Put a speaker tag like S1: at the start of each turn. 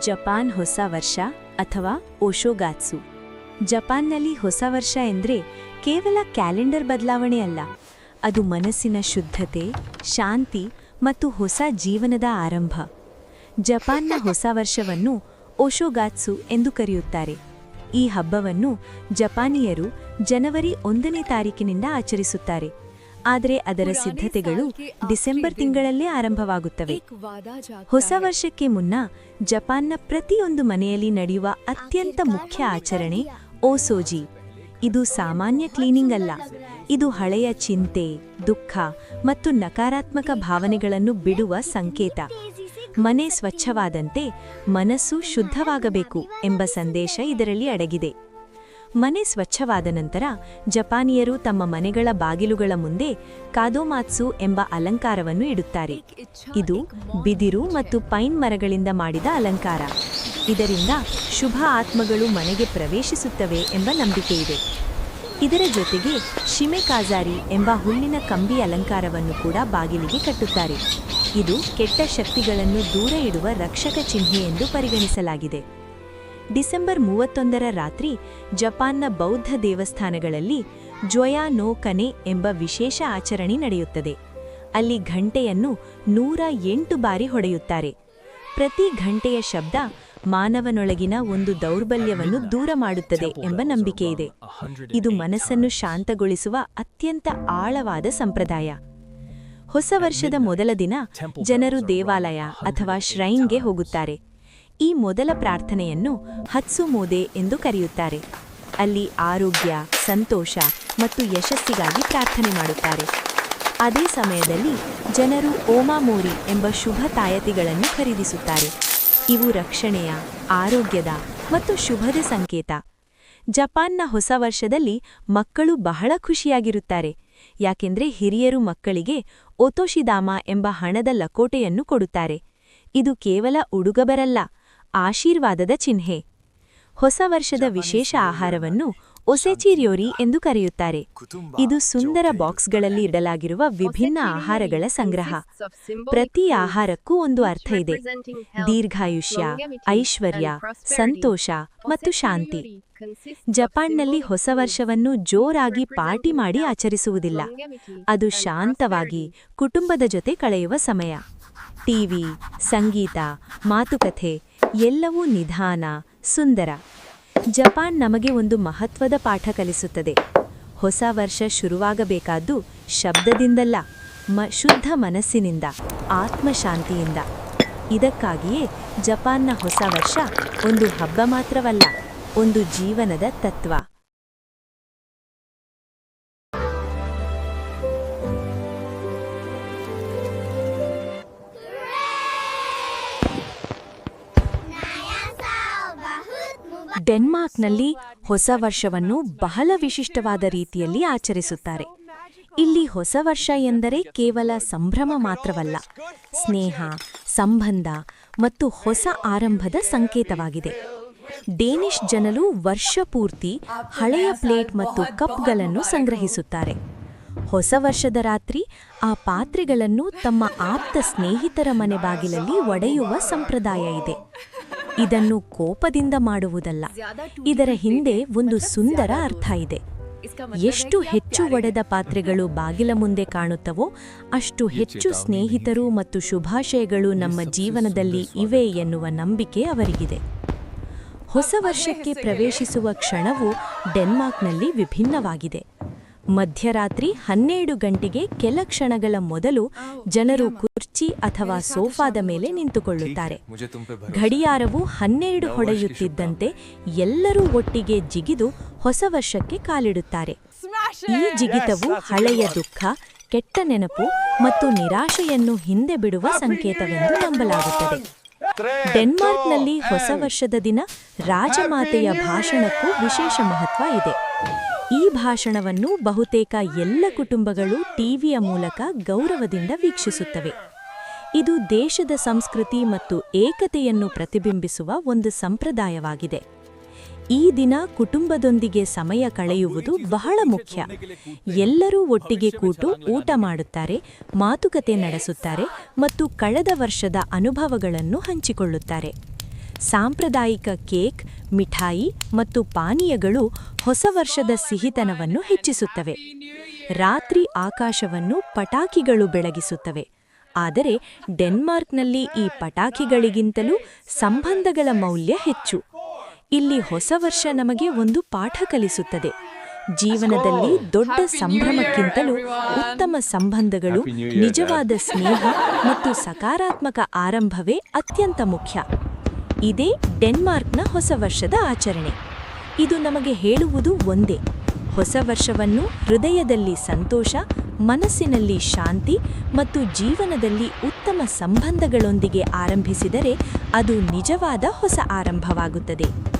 S1: Japan ಹೊಸ ವರ್ಷ ಅಥವಾ ಓಶೋಗಾತ್ಸು. ಜಪಾನ್ನಲ್ಲಿ ಹೊಸ ವರ್ಷ ಎಂದರೆ ಕೇವಲ ಕ್ಯಾಲೆಂಡರ್ ಬದಲಾವಣೆ ಅಲ್ಲ. ಅದು ಮನಸ್ಸಿನ ಶುದ್ಧತೆ, ಶಾಂತಿ ಮತ್ತು ಹೊಸ ಜೀವನದ ಆರಂಭ. ಜಪಾನ್ನ ಹೊಸ ವರ್ಷವನ್ನು ಓಶೋಗಾತ್ಸು ಎಂದು ಕರೆಯುತ್ತಾರೆ. ಈ ಹಬ್ಬವನ್ನು ಜಪಾನಿಯರು ಜನವರಿ ಒಂದನೇ ತಾರೀಕಿನಿಂದ ಆಚರಿಸುತ್ತಾರೆ. ಆದರೆ ಅದರ ಸಿದ್ಧತೆಗಳು ಡಿಸೆಂಬರ್ ತಿಂಗಳಲ್ಲೇ ಆರಂಭವಾಗುತ್ತವೆ. ಹೊಸ ವರ್ಷಕ್ಕೆ ಮುನ್ನ ಜಪಾನ್ನ ಪ್ರತಿಯೊಂದು ಮನೆಯಲ್ಲಿ ನಡೆಯುವ ಅತ್ಯಂತ ಮುಖ್ಯ ಆಚರಣೆ ಓಸೋಜಿ. ಇದು ಸಾಮಾನ್ಯ ಕ್ಲೀನಿಂಗ್ ಅಲ್ಲ. ಇದು ಹಳೆಯ ಚಿಂತೆ ದುಃಖ ಮತ್ತು ನಕಾರಾತ್ಮಕ ಭಾವನೆಗಳನ್ನು ಬಿಡುವ ಸಂಕೇತ. ಮನೆ ಸ್ವಚ್ಛವಾದಂತೆ ಮನಸ್ಸು ಶುದ್ಧವಾಗಬೇಕು ಎಂಬ ಸಂದೇಶ ಇದರಲ್ಲಿ ಅಡಗಿದೆ. ಮನೆ ಸ್ವಚ್ಛವಾದ ನಂತರ ಜಪಾನಿಯರು ತಮ್ಮ ಮನೆಗಳ ಬಾಗಿಲುಗಳ ಮುಂದೆ ಕಾದೋಮಾತ್ಸು ಎಂಬ ಅಲಂಕಾರವನ್ನು ಇಡುತ್ತಾರೆ. ಇದು ಬಿದಿರು ಮತ್ತು ಪೈನ್ ಮರಗಳಿಂದ ಮಾಡಿದ ಅಲಂಕಾರ. ಇದರಿಂದ ಶುಭ ಆತ್ಮಗಳು ಮನೆಗೆ ಪ್ರವೇಶಿಸುತ್ತವೆ ಎಂಬ ನಂಬಿಕೆ ಇದೆ ಇದರ ಜೊತೆಗೆ ಶಿಮೆ ಕಾಜಾರಿ ಎಂಬ ಹುಲ್ಲಿನ ಕಂಬಿ ಅಲಂಕಾರವನ್ನು ಕೂಡ ಬಾಗಿಲಿಗೆ ಕಟ್ಟುತ್ತಾರೆ. ಇದು ಕೆಟ್ಟ ಶಕ್ತಿಗಳನ್ನು ದೂರ ಇಡುವ ರಕ್ಷಕ ಚಿಹ್ನೆ ಎಂದು ಪರಿಗಣಿಸಲಾಗಿದೆ. ಡಿಸೆಂಬರ್ ಮೂವತ್ತೊಂದರ ರಾತ್ರಿ ಜಪಾನ್ನ ಬೌದ್ಧ ದೇವಸ್ಥಾನಗಳಲ್ಲಿ ಜ್ವಯಾ ನೋ ಕನೆ ಎಂಬ ವಿಶೇಷ ಆಚರಣೆ ನಡೆಯುತ್ತದೆ. ಅಲ್ಲಿ ಘಂಟೆಯನ್ನು ನೂರ ಎಂಟು ಬಾರಿ ಹೊಡೆಯುತ್ತಾರೆ. ಪ್ರತಿ ಘಂಟೆಯ ಶಬ್ದ ಮಾನವನೊಳಗಿನ ಒಂದು ದೌರ್ಬಲ್ಯವನ್ನು ದೂರ ಮಾಡುತ್ತದೆ ಎಂಬ ನಂಬಿಕೆಯಿದೆ. ಇದು ಮನಸ್ಸನ್ನು ಶಾಂತಗೊಳಿಸುವ ಅತ್ಯಂತ ಆಳವಾದ ಸಂಪ್ರದಾಯ. ಹೊಸ ವರ್ಷದ ಮೊದಲ ದಿನ ಜನರು ದೇವಾಲಯ ಅಥವಾ ಶ್ರೈನ್ಗೆ ಹೋಗುತ್ತಾರೆ. ಈ ಮೊದಲ ಪ್ರಾರ್ಥನೆಯನ್ನು ಹತ್ಸುಮೋದೆ ಎಂದು ಕರೆಯುತ್ತಾರೆ. ಅಲ್ಲಿ ಆರೋಗ್ಯ, ಸಂತೋಷ ಮತ್ತು ಯಶಸ್ಸಿಗಾಗಿ ಪ್ರಾರ್ಥನೆ ಮಾಡುತ್ತಾರೆ. ಅದೇ ಸಮಯದಲ್ಲಿ ಜನರು ಓಮಾಮೋರಿ ಎಂಬ ಶುಭ ತಾಯತಿಗಳನ್ನು ಖರೀದಿಸುತ್ತಾರೆ. ಇವು ರಕ್ಷಣೆಯ, ಆರೋಗ್ಯದ ಮತ್ತು ಶುಭದ ಸಂಕೇತ. ಜಪಾನ್ನ ಹೊಸ ವರ್ಷದಲ್ಲಿ ಮಕ್ಕಳು ಬಹಳ ಖುಷಿಯಾಗಿರುತ್ತಾರೆ. ಯಾಕೆಂದ್ರೆ ಹಿರಿಯರು ಮಕ್ಕಳಿಗೆ ಒತೋಶಿದಾಮ ಎಂಬ ಹಣದ ಲಕೋಟೆಯನ್ನು ಕೊಡುತ್ತಾರೆ. ಇದು ಕೇವಲ ಉಡುಗೊಬರಲ್ಲ ಆಶೀರ್ವಾದದ ಚಿಹ್ನೆ. ಹೊಸ ವರ್ಷದ ವಿಶೇಷ ಆಹಾರವನ್ನು ಒಸೆಚಿರಿಯೋರಿ ಎಂದು ಕರೆಯುತ್ತಾರೆ. ಇದು ಸುಂದರ ಬಾಕ್ಸ್ಗಳಲ್ಲಿ ಇಡಲಾಗಿರುವ ವಿಭಿನ್ನ ಆಹಾರಗಳ ಸಂಗ್ರಹ. ಪ್ರತಿ ಆಹಾರಕ್ಕೂ ಒಂದು ಅರ್ಥ ಇದೆ. ದೀರ್ಘಾಯುಷ್ಯ ಐಶ್ವರ್ಯ ಸಂತೋಷ ಮತ್ತು ಶಾಂತಿ. ಜಪಾನ್ನಲ್ಲಿ ಹೊಸ ವರ್ಷವನ್ನು ಜೋರಾಗಿ ಪಾರ್ಟಿ ಮಾಡಿ ಆಚರಿಸುವುದಿಲ್ಲ. ಅದು ಶಾಂತವಾಗಿ ಕುಟುಂಬದ ಜೊತೆ ಕಳೆಯುವ ಸಮಯ. ಟಿವಿ ಸಂಗೀತ ಮಾತುಕತೆ ಎಲ್ಲವೂ ನಿಧಾನ, ಸುಂದರ. ಜಪಾನ್ ನಮಗೆ ಒಂದು ಮಹತ್ವದ ಪಾಠ ಕಲಿಸುತ್ತದೆ. ಹೊಸ ವರ್ಷ ಶುರುವಾಗಬೇಕಾದ್ದು ಶಬ್ದದಿಂದಲ್ಲ, ಮ, ಶುದ್ಧ ಮನಸ್ಸಿನಿಂದ, ಆತ್ಮಶಾಂತಿಯಿಂದ. ಇದಕ್ಕಾಗಿಯೇ ಜಪಾನ್ನ ಹೊಸ ವರ್ಷ ಒಂದು ಹಬ್ಬ ಮಾತ್ರವಲ್ಲ, ಒಂದು ಜೀವನದ ತತ್ವ. ಡೆನ್ಮಾರ್ಕ್ನಲ್ಲಿ ಹೊಸ ವರ್ಷವನ್ನು ಬಹಳ ವಿಶಿಷ್ಟವಾದ ರೀತಿಯಲ್ಲಿ ಆಚರಿಸುತ್ತಾರೆ. ಇಲ್ಲಿ ಹೊಸ ವರ್ಷ ಎಂದರೆ ಕೇವಲ ಸಂಭ್ರಮ ಮಾತ್ರವಲ್ಲ, ಸ್ನೇಹ, ಸಂಬಂಧ ಮತ್ತು ಹೊಸ ಆರಂಭದ ಸಂಕೇತವಾಗಿದೆ. ಡೇನಿಷ್ ಜನರು ವರ್ಷಪೂರ್ತಿ ಹಳೆಯ ಪ್ಲೇಟ್ ಮತ್ತು ಕಪ್ಗಳನ್ನು ಸಂಗ್ರಹಿಸುತ್ತಾರೆ. ಹೊಸ ವರ್ಷದ ರಾತ್ರಿ ಆ ಪಾತ್ರೆಗಳನ್ನು ತಮ್ಮ ಆಪ್ತ ಸ್ನೇಹಿತರ ಮನೆ ಬಾಗಿಲಲ್ಲಿ ಒಡೆಯುವ ಸಂಪ್ರದಾಯ ಇದೆ. ಇದನ್ನು ಕೋಪದಿಂದ ಮಾಡುವುದಲ್ಲ. ಇದರ ಹಿಂದೆ ಒಂದು ಸುಂದರ ಅರ್ಥ ಇದೆ. ಎಷ್ಟು ಹೆಚ್ಚು ಒಡೆದ ಪಾತ್ರೆಗಳು ಬಾಗಿಲ ಮುಂದೆ ಕಾಣುತ್ತವೋ, ಅಷ್ಟು ಹೆಚ್ಚು ಸ್ನೇಹಿತರು ಮತ್ತು ಶುಭಾಶಯಗಳು ನಮ್ಮ ಜೀವನದಲ್ಲಿ ಇವೆ ಎನ್ನುವ ನಂಬಿಕೆ ಅವರಿಗಿದೆ. ಹೊಸ ವರ್ಷಕ್ಕೆ ಪ್ರವೇಶಿಸುವ ಕ್ಷಣವು ಡೆನ್ಮಾರ್ಕ್ನಲ್ಲಿ ವಿಭಿನ್ನವಾಗಿದೆ. ಮಧ್ಯರಾತ್ರಿ ಹನ್ನೆರಡು ಗಂಟೆಗೆ ಕೆಲ ಕ್ಷಣಗಳ ಮೊದಲು ಜನರು ಕುರ್ಚಿ ಅಥವಾ ಸೋಫಾದ ಮೇಲೆ ನಿಂತುಕೊಳ್ಳುತ್ತಾರೆ. ಗಡಿಯಾರವು ಹನ್ನೆರಡು ಹೊಡೆಯುತ್ತಿದ್ದಂತೆ ಎಲ್ಲರೂ ಒಟ್ಟಿಗೆ ಜಿಗಿದು ಹೊಸ ವರ್ಷಕ್ಕೆ ಕಾಲಿಡುತ್ತಾರೆ. ಈ ಜಿಗಿತವು ಹಳೆಯ ದುಃಖ, ಕೆಟ್ಟ ನೆನಪು ಮತ್ತು ನಿರಾಶೆಯನ್ನು ಹಿಂದೆ ಬಿಡುವ ಸಂಕೇತವೆಂದು ನಂಬಲಾಗುತ್ತದೆ. ಡೆನ್ಮಾರ್ಕ್ನಲ್ಲಿ ಹೊಸ ವರ್ಷದ ದಿನ ರಾಜಮಾತೆಯ ಭಾಷಣಕ್ಕೂ ವಿಶೇಷ ಮಹತ್ವ ಇದೆ. ಈ ಭಾಷಣವನ್ನು ಬಹುತೇಕ ಎಲ್ಲ ಕುಟುಂಬಗಳು ಟಿವಿಯ ಮೂಲಕ ಗೌರವದಿಂದ ವೀಕ್ಷಿಸುತ್ತವೆ. ಇದು ದೇಶದ ಸಂಸ್ಕೃತಿ ಮತ್ತು ಏಕತೆಯನ್ನು ಪ್ರತಿಬಿಂಬಿಸುವ ಒಂದು ಸಂಪ್ರದಾಯವಾಗಿದೆ. ಈ ದಿನ ಕುಟುಂಬದೊಂದಿಗೆ ಸಮಯ ಕಳೆಯುವುದು ಬಹಳ ಮುಖ್ಯ. ಎಲ್ಲರೂ ಒಟ್ಟಿಗೆ ಕೂಟು ಊಟ ಮಾಡುತ್ತಾರೆ, ಮಾತುಕತೆ ನಡೆಸುತ್ತಾರೆ ಮತ್ತು ಕಳೆದ ವರ್ಷದ ಅನುಭವಗಳನ್ನು ಹಂಚಿಕೊಳ್ಳುತ್ತಾರೆ. ಸಾಂಪ್ರದಾಯಿಕ ಕೇಕ್ ಮಿಠಾಯಿ ಮತ್ತು ಪಾನೀಯಗಳು ಹೊಸ ವರ್ಷದ ಸಿಹಿತನವನ್ನು ಹೆಚ್ಚಿಸುತ್ತವೆ. ರಾತ್ರಿ ಆಕಾಶವನ್ನು ಪಟಾಕಿಗಳು ಬೆಳಗಿಸುತ್ತವೆ. ಆದರೆ ಡೆನ್ಮಾರ್ಕ್ನಲ್ಲಿ ಈ ಪಟಾಕಿಗಳಿಗಿಂತಲೂ ಸಂಬಂಧಗಳ ಮೌಲ್ಯ ಹೆಚ್ಚು. ಇಲ್ಲಿ ಹೊಸ ವರ್ಷ ನಮಗೆ ಒಂದು ಪಾಠ ಕಲಿಸುತ್ತದೆ. ಜೀವನದಲ್ಲಿ ದೊಡ್ಡ ಸಂಭ್ರಮಕ್ಕಿಂತಲೂ ಉತ್ತಮ ಸಂಬಂಧಗಳು ನಿಜವಾದ ಸ್ನೇಹ ಮತ್ತು ಸಕಾರಾತ್ಮಕ ಆರಂಭವೇ ಅತ್ಯಂತ ಮುಖ್ಯ. ಇದೇ ಡೆನ್ಮಾರ್ಕ್ನ ಹೊಸ ವರ್ಷದ ಆಚರಣೆ. ಇದು ನಮಗೆ ಹೇಳುವುದು ಒಂದೇ. ಹೊಸ ವರ್ಷವನ್ನು ಹೃದಯದಲ್ಲಿ ಸಂತೋಷ, ಮನಸ್ಸಿನಲ್ಲಿ ಶಾಂತಿ ಮತ್ತು ಜೀವನದಲ್ಲಿ ಉತ್ತಮ ಸಂಬಂಧಗಳೊಂದಿಗೆ ಆರಂಭಿಸಿದರೆ ಅದು ನಿಜವಾದ ಹೊಸ ಆರಂಭವಾಗುತ್ತದೆ.